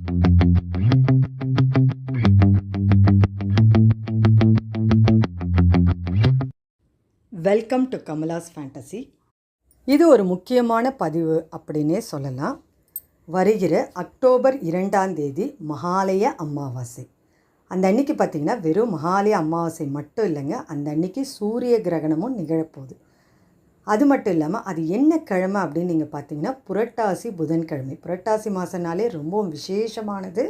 Welcome to Kamala's fantasy இது ஒரு முக்கியமான பதிவு அப்படின்னே சொல்லலாம். வருகிற அக்டோபர் இரண்டாம் தேதி மகாலய அமாவாசை. அந்த அன்னைக்கு பார்த்திங்கன்னா வெறும் மகாலய அமாவாசை மட்டும் இல்லைங்க. அந்த அன்னைக்கு சூரிய கிரகணமும் நிகழப்போகுது. அது மட்டும் இல்லாமல் அது என்ன கிழமை அப்படின்னு நீங்கள் பார்த்தீங்கன்னா புரட்டாசி புதன்கிழமை. புரட்டாசி மாதம்னாலே ரொம்பவும் விசேஷமானது.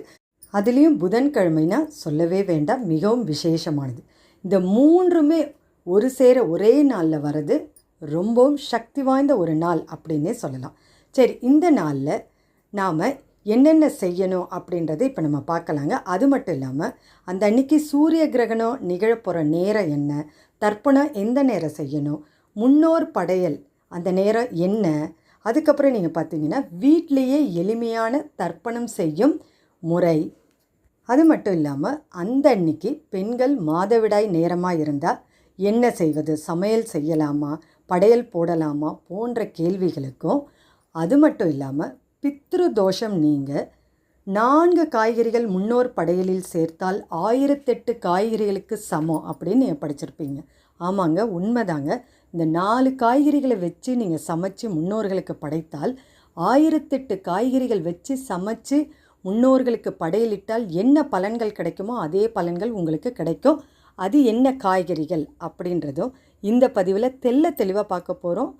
அதுலேயும் புதன்கிழமைனா சொல்லவே வேண்டாம் மிகவும் விசேஷமானது. இந்த மூன்றுமே ஒரு சேர ஒரே நாளில் வர்றது ரொம்பவும் சக்தி வாய்ந்த ஒரு நாள் அப்படின்னே சொல்லலாம். சரி இந்த நாளில் நாம் என்னென்ன செய்யணும் அப்படின்றத இப்போ நம்ம பார்க்கலாங்க. அது மட்டும் இல்லாமல் அந்த அன்னைக்கு சூரிய கிரகணம் நிகழப்போகிற நேரம் என்ன? தர்ப்பணம் எந்த நேரம் செய்யணும்? முன்னோர் படையல். அந்த நேரம் என்ன? அதுக்கப்புறம் நீங்கள் பார்த்தீங்கன்னா வீட்டிலேயே எளிமையான தர்ப்பணம் செய்யும் முறை. அது மட்டும் இல்லாமல் அந்த அன்னைக்கு பெண்கள் மாதவிடாய் நேரமாக இருந்தால் என்ன செய்வது? சமையல் செய்யலாமா? படையல் போடலாமா? போன்ற கேள்விகளுக்கும் அது மட்டும் இல்லாமல் பித்ரு தோஷம் நீங்க நான்கு காய்கறிகள் முன்னோர் படையலில் சேர்த்தால் ஆயிரத்தெட்டு காய்கறிகளுக்கு சமம் அப்படின்னு நீங்கள் படிச்சிருப்பீங்க. ஆமாங்க உண்மைதாங்க. இந்த நாலு காய்கறிகளை வச்சு நீங்கள் சமைச்சு முன்னோர்களுக்கு படைத்தால் ஆயிரத்தெட்டு காய்கறிகள் வச்சு சமைச்சு முன்னோர்களுக்கு படையலிட்டால் என்ன பலன்கள் கிடைக்குமோ அதே பலன்கள் உங்களுக்கு கிடைக்கும். அது என்ன காய்கறிகள் அப்படின்றதும் இந்த பதிவில் தெல்ல தெளிவாக பார்க்க போகிறோம்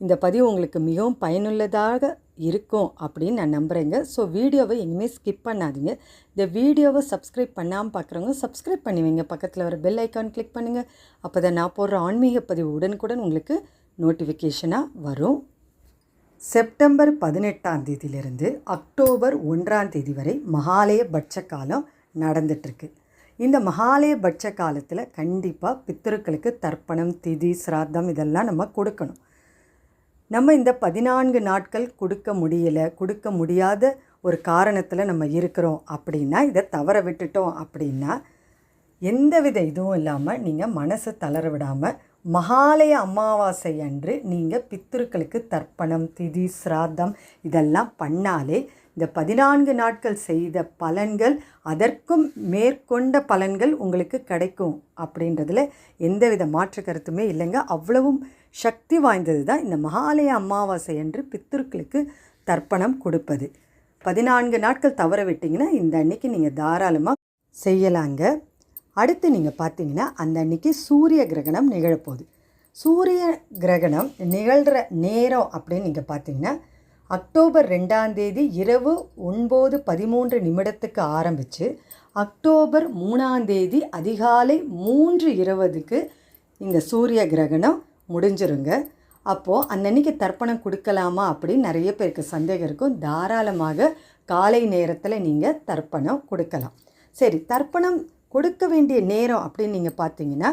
இந்த பதிவு உங்களுக்கு மிகவும் பயனுள்ளதாக இருக்கும் அப்படின்னு நான் நம்புகிறேங்க ஸோ வீடியோவை எங்கேயுமே ஸ்கிப் பண்ணாதீங்க. இந்த வீடியோவை சப்ஸ்கிரைப் பண்ணாமல் பார்க்குறவங்க சப்ஸ்கிரைப் பண்ணி வைங்க. பக்கத்தில் வர பெல் ஐக்கான் கிளிக் பண்ணுங்கள் அப்போ தான் நான் போடுற ஆன்மீக பதிவு உடனுக்குடன் உங்களுக்கு நோட்டிஃபிகேஷனாக வரும். செப்டம்பர் பதினெட்டாம் தேதியிலிருந்து அக்டோபர் ஒன்றாம் தேதி வரை மகாலய பட்ச காலம் நடந்துட்டுருக்கு. இந்த மகாலய பட்ச காலத்தில் கண்டிப்பாக பித்தருக்களுக்கு தர்ப்பணம் திதி சிராத்தம் இதெல்லாம் நம்ம கொடுக்கணும். நம்ம இந்த பதினான்கு நாட்கள் கொடுக்க முடியலை கொடுக்க முடியாத ஒரு காரணத்தில் நம்ம இருக்கிறோம் அப்படின்னா இதை தவற விட்டுட்டோம் அப்படின்னா எந்தவித இதுவும் இல்லாமல் நீங்கள் மனசை தளர விடாமல் மகாலய அமாவாசை அன்று நீங்கள் பித்திருக்களுக்கு தர்ப்பணம் திதி சிராதம் இதெல்லாம் பண்ணாலே இந்த பதினான்கு நாட்கள் செய்த பலன்கள் அதற்கும் மேற்கொண்ட பலன்கள் உங்களுக்கு கிடைக்கும் அப்படின்றதுல எந்தவித மாற்று கருத்துமே இல்லைங்க. அவ்வளவும் சக்தி வாய்ந்தது தான் இந்த மகாலய அமாவாசை அன்று பித்திருக்களுக்கு தர்ப்பணம் கொடுப்பது. பதினான்கு நாட்கள் தவற விட்டிங்கன்னா இந்த அன்னைக்கு நீங்கள் தாராளமாக செய்யலாங்க. அடுத்து நீங்கள் பார்த்தீங்கன்னா அந்த அன்னைக்கு சூரிய கிரகணம் நிகழப்போகுது. சூரிய கிரகணம் நிகழ்கிற நேரம் அப்படின்னு நீங்கள் பார்த்தீங்கன்னா அக்டோபர் ரெண்டாம் தேதி இரவு ஒன்பது பதிமூன்று நிமிடத்துக்கு ஆரம்பித்து அக்டோபர் மூணாம் தேதி அதிகாலை மூன்று இருபதுக்கு இந்த சூரிய கிரகணம் முடிஞ்சிருங்க. அப்போது அன்னன்னைக்கு தர்ப்பணம் கொடுக்கலாமா அப்படின்னு நிறைய பேருக்கு சந்தேகம் இருக்கும். தாராளமாக காலை நேரத்தில் நீங்கள் தர்ப்பணம் கொடுக்கலாம். சரி தர்ப்பணம் கொடுக்க வேண்டிய நேரம் அப்படின்னு நீங்கள் பார்த்தீங்கன்னா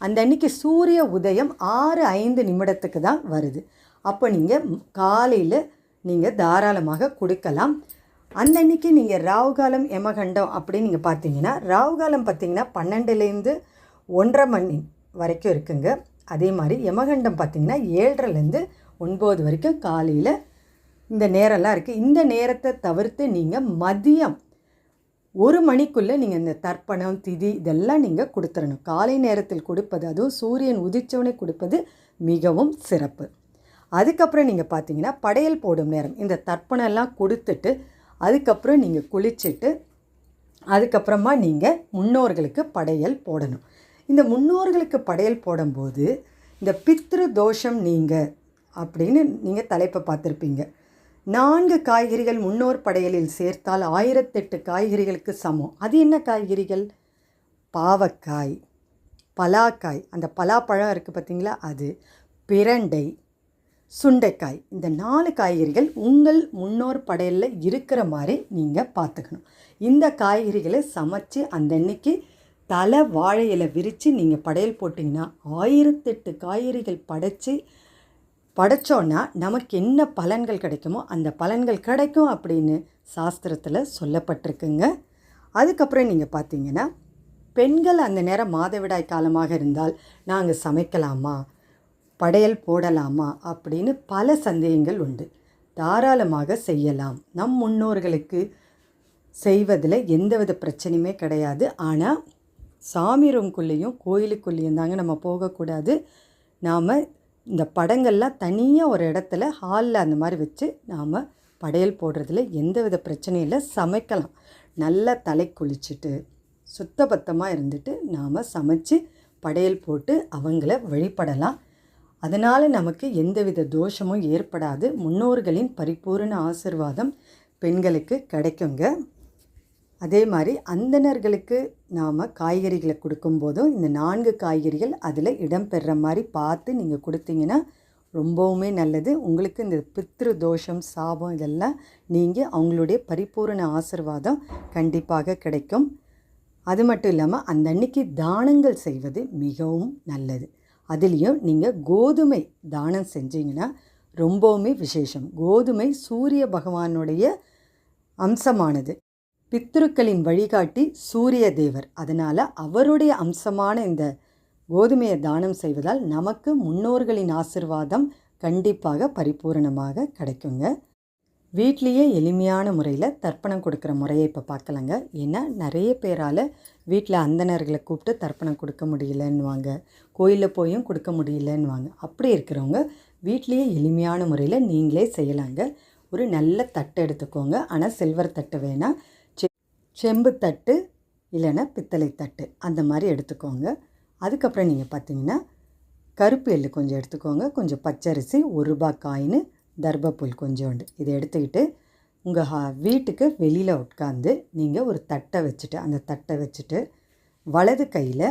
அந்த அன்னைக்கு சூரிய உதயம் ஆறு ஐந்து நிமிடத்துக்கு தான் வருது. அப்போ நீங்கள் காலையில் நீங்கள் தாராளமாக கொடுக்கலாம். அந்த அன்னைக்கு நீங்கள் ராவுகாலம் எமகண்டம் அப்படின்னு நீங்கள் பார்த்தீங்கன்னா ராவுகாலம் பார்த்தீங்கன்னா பன்னெண்டுலேருந்து ஒன்றரை மணி வரைக்கும் இருக்குங்க. அதே மாதிரி யமகண்டம் பார்த்தீங்கன்னா ஏழரைலேருந்து ஒன்பது வரைக்கும் காலையில் இந்த நேரம்லாம் இருக்குது இந்த நேரத்தை தவிர்த்து நீங்கள் மதியம் ஒரு மணிக்குள்ளே நீங்கள் இந்த தர்ப்பணம் திதி இதெல்லாம் நீங்கள் கொடுத்துடணும் காலை நேரத்தில் கொடுப்பது அதுவும் சூரியன் உதிச்சவனே கொடுப்பது மிகவும் சிறப்பு. அதுக்கப்புறம் நீங்கள் பார்த்தீங்கன்னா படையல் போடும் நேரம். இந்த தர்ப்பணம்லாம் கொடுத்துட்டு அதுக்கப்புறம் நீங்கள் குளிச்சுட்டு அதுக்கப்புறமா நீங்கள் முன்னோர்களுக்கு படையல் போடணும். இந்த முன்னோர்களுக்கு படையல் போடும்போது இந்த பித்ரு தோஷம் நீங்கள் அப்படின்னு நீங்கள் தலைப்பை பார்த்துருப்பீங்க. நான்கு காய்கறிகள் முன்னோர் படையலில் சேர்த்தால் ஆயிரத்தெட்டு காய்கறிகளுக்கு சமம். அது என்ன காய்கறிகள்? பாவக்காய் பலாக்காய். அந்த பலாப்பழம் இருக்குது பார்த்தீங்களா? அது. பிரண்டை சுண்டைக்காய். இந்த நாலு காய்கறிகள் உங்கள் முன்னோர் படையலில் இருக்கிற மாதிரி நீங்கள் பார்த்துக்கணும். இந்த காய்கறிகளை சமைச்சு அந்த அன்னைக்கு தலை வாழை இலை விரித்து நீங்கள் படையல் போட்டிங்கன்னா ஆயிரத்தெட்டு காய்கறிகள் படைச்சி படைச்சோன்னா நமக்கு என்ன பலன்கள் கிடைக்குமோ அந்த பலன்கள் கிடைக்கும் அப்படின்னு சாஸ்திரத்தில் சொல்லப்பட்டிருக்குங்க. அதுக்கப்புறம் நீங்கள் பார்த்தீங்கன்னா பெண்கள் அந்த நேரம் மாதவிடாய் காலமாக இருந்தால் நாங்கள் சமைக்கலாமா படையல் போடலாமா அப்படின்னு பல சந்தேகங்கள் உண்டு. தாராளமாக செய்யலாம். நம் முன்னோர்களுக்கு செய்வதில் எந்தவித பிரச்சனையுமே கிடையாது. ஆனால் சாமி ரூம்குள்ளேயும் கோயிலுக்குள்ளேயும் தாங்க நம்ம போகக்கூடாது. நாம் இந்த படங்கள்லாம் தனியாக ஒரு இடத்துல ஹாலில் அந்த மாதிரி வச்சு நாம் படையல் போடுறதுல எந்தவித பிரச்சனையும் இல்லை. சமைக்கலாம். நல்லா தலை குளிச்சுட்டு சுத்தபத்தமாக இருந்துட்டு நாம் சமைச்சு படையல் போட்டு அவங்கள வழிபடலாம். அதனால் நமக்கு எந்தவித தோஷமும் ஏற்படாது. முன்னோர்களின் பரிபூரண ஆசிர்வாதம் பெண்களுக்கு கிடைக்குங்க. அதே மாதிரி அந்தணர்களுக்கு நாம் காய்கறிகளை கொடுக்கும்போதும் இந்த நான்கு காய்கறிகள் அதில் இடம்பெறுற மாதிரி பார்த்து நீங்கள் கொடுத்தீங்கன்னா ரொம்பவுமே நல்லது. உங்களுக்கு இந்த பித்ரு தோஷம் சாபம் இதெல்லாம் நீங்கள் அவங்களுடைய பரிபூரண ஆசிர்வாதம் கண்டிப்பாக கிடைக்கும். அது மட்டும் இல்லாமல் அந்த அன்னைக்கு தானங்கள் செய்வது மிகவும் நல்லது. அதுலேயும் நீங்கள் கோதுமை தானம் செஞ்சீங்கன்னா ரொம்பவுமே விசேஷம். கோதுமை சூரிய பகவானுடைய அம்சமானது. பித்ருக்களின் வழிகாட்டி சூரிய தேவர் அதனால் அவருடைய அம்சமான இந்த கோதுமையை தானம் செய்வதால் நமக்கு முன்னோர்களின் ஆசிர்வாதம் கண்டிப்பாக பரிபூரணமாக கிடைக்குங்க. வீட்லேயே எளிமையான முறையில் தர்ப்பணம் கொடுக்குற முறையை இப்போ பார்க்கலாங்க. ஏன்னா நிறைய பேரால் வீட்டில் அந்தணர்களை கூப்பிட்டு தர்ப்பணம் கொடுக்க முடியலன்னுவாங்க. கோயிலில் போயும் கொடுக்க முடியலன்னுவாங்க. அப்படி இருக்கிறவங்க வீட்லேயே எளிமையான முறையில் நீங்களே செய்யலாங்க. ஒரு நல்ல தட்டை எடுத்துக்கோங்க. ஆனால் சில்வர் தட்டு வேணால் செம்புத்தட்டு இல்லைன்னா பித்தளை தட்டு அந்த மாதிரி எடுத்துக்கோங்க. அதுக்கப்புறம் நீங்கள் பார்த்தீங்கன்னா கருப்பு எள்ளு கொஞ்சம் எடுத்துக்கோங்க. கொஞ்சம் பச்சரிசி ஒரு ரூபாய் காயின் தர்பப்புல் கொஞ்சோண்டு. இதை எடுத்துக்கிட்டு உங்கள் ஹா வீட்டுக்கு வெளியில் உட்காந்து நீங்கள் ஒரு தட்டை வச்சுட்டு அந்த தட்டை வச்சுட்டு வலது கையில்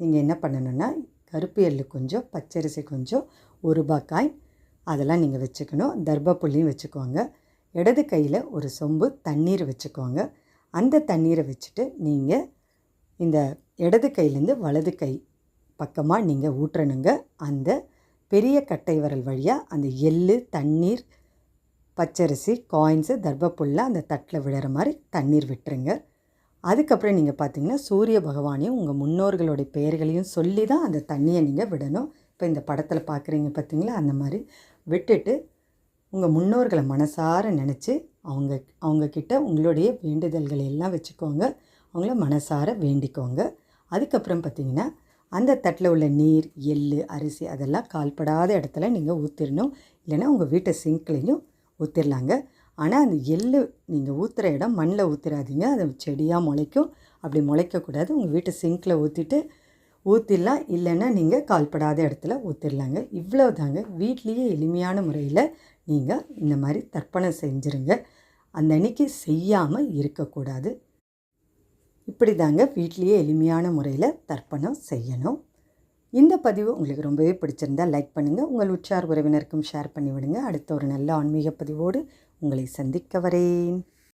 நீங்கள் என்ன பண்ணணுன்னா கருப்பு எள்ளு கொஞ்சம் பச்சரிசி கொஞ்சம் ஒரு காய் அதெல்லாம் நீங்கள் வச்சுக்கணும். தர்பப்புள்ளியும் வச்சுக்கோங்க. இடது கையில் ஒரு சொம்பு தண்ணீர் வச்சுக்கோங்க. அந்த தண்ணீரை வச்சுட்டு நீங்கள் இந்த இடது கையிலேருந்து வலது கை பக்கமாக நீங்கள் ஊற்றணுங்க. அந்த பெரிய கட்டை விரல் வழியாக அந்த எள்ளு தண்ணீர் பச்சரிசி காயின்ஸு தர்பப்புல்ல அந்த தட்டில் விழுற மாதிரி தண்ணீர் விட்டுருங்க. அதுக்கப்புறம் நீங்கள் பார்த்தீங்கன்னா சூரிய பகவானையும் உங்கள் முன்னோர்களுடைய பெயர்களையும் சொல்லி தான் அந்த தண்ணியை நீங்கள் விடணும். இப்போ இந்த படத்தில் பார்க்குறீங்க பார்த்தீங்களா அந்த மாதிரி விட்டுட்டு உங்கள் முன்னோர்களை மனசார நினச்சி அவங்க அவங்கக்கிட்ட உங்களுடைய வேண்டுதல்களை எல்லாம் வச்சுக்கோங்க. அவங்கள மனசார வேண்டிக்கோங்க. அதுக்கப்புறம் பார்த்தீங்கன்னா அந்த தட்டில் உள்ள நீர் எள் அரிசி அதெல்லாம் கால்படாத இடத்துல நீங்கள் ஊற்றிடணும் இல்லைன்னா உங்கள் வீட்டை சிங்க்லேயும் ஊற்றிடலாங்க ஆனால் அந்த எள் நீங்கள் ஊற்றுற இடம் மண்ணில் ஊற்றிடாதீங்க அது செடியாக முளைக்கும். அப்படி முளைக்கக்கூடாது. உங்கள் வீட்டை சிங்க்கில் ஊற்றிட்டு ஊற்றிடலாம் இல்லைன்னா நீங்கள் கால்படாத இடத்துல ஊற்றிடலாங்க இவ்வளோ தாங்க வீட்லேயே எளிமையான முறையில் நீங்கள் இந்த மாதிரி தர்ப்பணம் செஞ்சுருங்க. அந்த அன்னைக்கு செய்யாமல் இருக்கக்கூடாது. இப்படி தாங்க வீட்லேயே எளிமையான முறையில் தர்ப்பணம் செய்யணும். இந்த பதிவு உங்களுக்கு ரொம்பவே பிடிச்சிருந்தால் லைக் பண்ணுங்கள் உங்கள் உற்றார் உறவினருக்கும் ஷேர் பண்ணி விடுங்க அடுத்த ஒரு நல்ல ஆன்மீக பதிவோடு உங்களை சந்திக்க வரேன்.